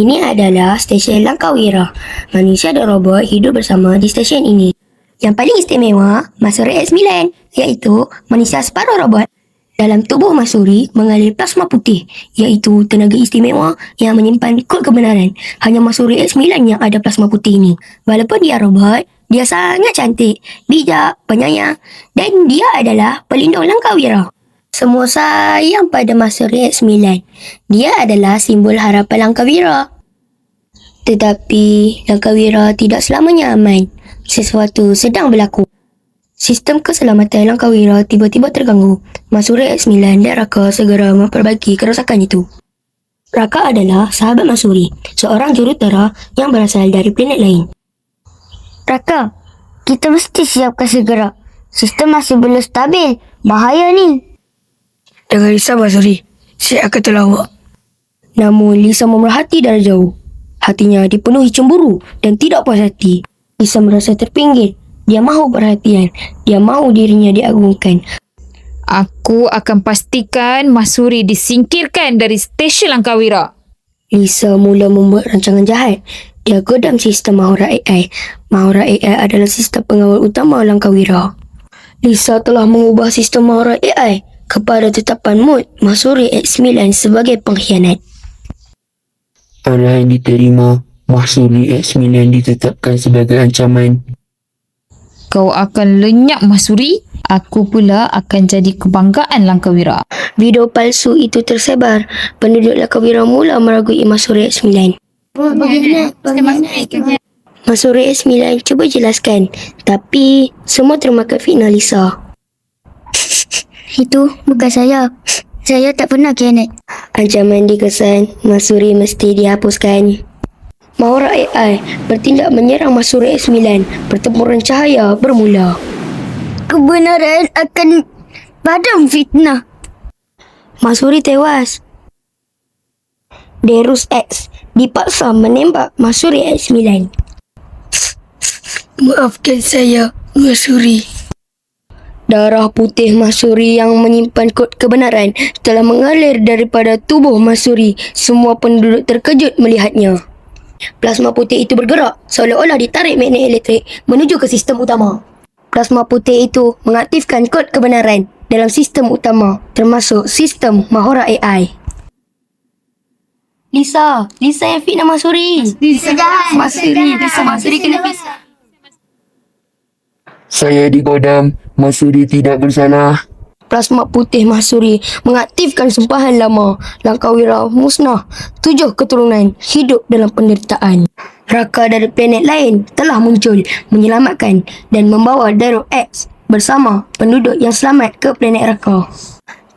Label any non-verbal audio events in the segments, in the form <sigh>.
Ini adalah stesen Langkawira. Manusia dan robot hidup bersama di stesen ini. Yang paling istimewa, Masuri X9, iaitu manusia separuh robot. Dalam tubuh Masuri mengalir plasma putih, iaitu tenaga istimewa yang menyimpan kod kebenaran. Hanya Masuri X9 yang ada plasma putih ini. Walaupun dia robot, dia sangat cantik, bijak, penyayang dan dia adalah pelindung Langkawira. Semua sayang pada Masuri X9. Dia adalah simbol harapan Langkawira. Tetapi Langkawira tidak selamanya aman. Sesuatu sedang berlaku. Sistem keselamatan Langkawira tiba-tiba terganggu. Masuri X9 dan Raka segera memperbaiki kerosakan itu. Raka adalah sahabat Masuri, seorang jurutera yang berasal dari planet lain. Raka, kita mesti siapkan segera. Sistem masih belum stabil. Bahaya ni. Jangan risau Masuri, saya akan tolong awak. Namun Lisa memerhati dari jauh. Hatinya dipenuhi cemburu dan tidak puas hati. Lisa merasa terpinggir. Dia mahu perhatian. Dia mahu dirinya diagungkan. Aku akan pastikan Masuri disingkirkan dari stesen Langkawira. Lisa mula membuat rancangan jahat. Dia godam sistem Mahura AI. Mahura AI adalah sistem pengawal utama Langkawira. Lisa telah mengubah sistem Mahura AI kepada tetapan mood Masuri X9 sebagai pengkhianat. Arahan diterima, Mahsuri X9 ditetapkan sebagai ancaman. Kau akan lenyap Masuri. Aku pula akan jadi kebanggaan Langkawira. Video palsu itu tersebar. Penduduk Langkawira mula meragui Masuri X9. Masuri S9 cuba jelaskan tapi semua termakan fitnah Lisa. <laughs> Itu bukan saya. Saya tak pernah kianat. Ancaman dikesan Masuri mesti dihapuskan. Maura AI bertindak menyerang Masuri S9. Pertempuran cahaya bermula. Kebenaran akan padam fitnah. Masuri tewas. Derus X dipaksa menembak Masuri S9. Maafkan saya, Masuri. Darah putih Masuri yang menyimpan kod kebenaran telah mengalir daripada tubuh Masuri. Semua penduduk terkejut melihatnya. Plasma putih itu bergerak seolah-olah ditarik magnet elektrik menuju ke sistem utama. Plasma putih itu mengaktifkan kod kebenaran dalam sistem utama termasuk sistem Mahora AI. Lisa, Lisa yang fitnah Masuri. Lisa jahat. Masuri, Lisa Masuri kena pisah. Saya digodam, Mahsuri tidak bersalah. Plasma putih Masuri mengaktifkan sumpahan lama. Langkawira musnah. Tujuh keturunan hidup dalam penderitaan. Raka dari planet lain telah muncul menyelamatkan dan membawa Daryl X bersama penduduk yang selamat ke planet Raka.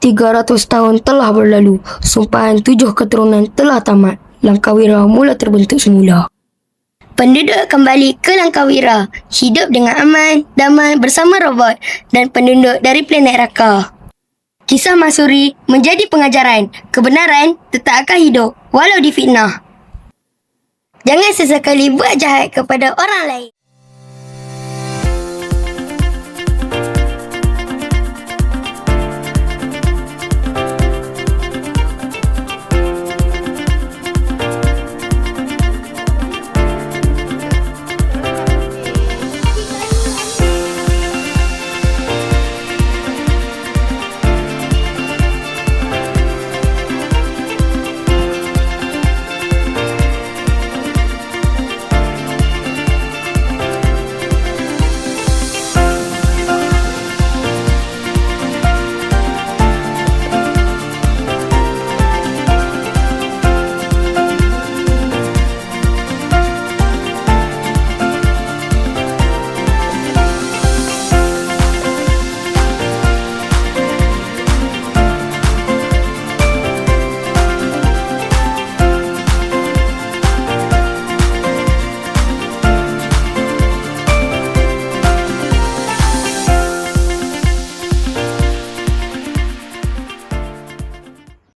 300 tahun telah berlalu. Sumpahan tujuh keturunan telah tamat. Langkawira mula terbentuk semula. Penduduk kembali ke Langkawira, hidup dengan aman, damai bersama robot dan penduduk dari planet Raka. Kisah Masuri menjadi pengajaran, kebenaran tetap akan hidup walau difitnah. Jangan sesekali buat jahat kepada orang lain.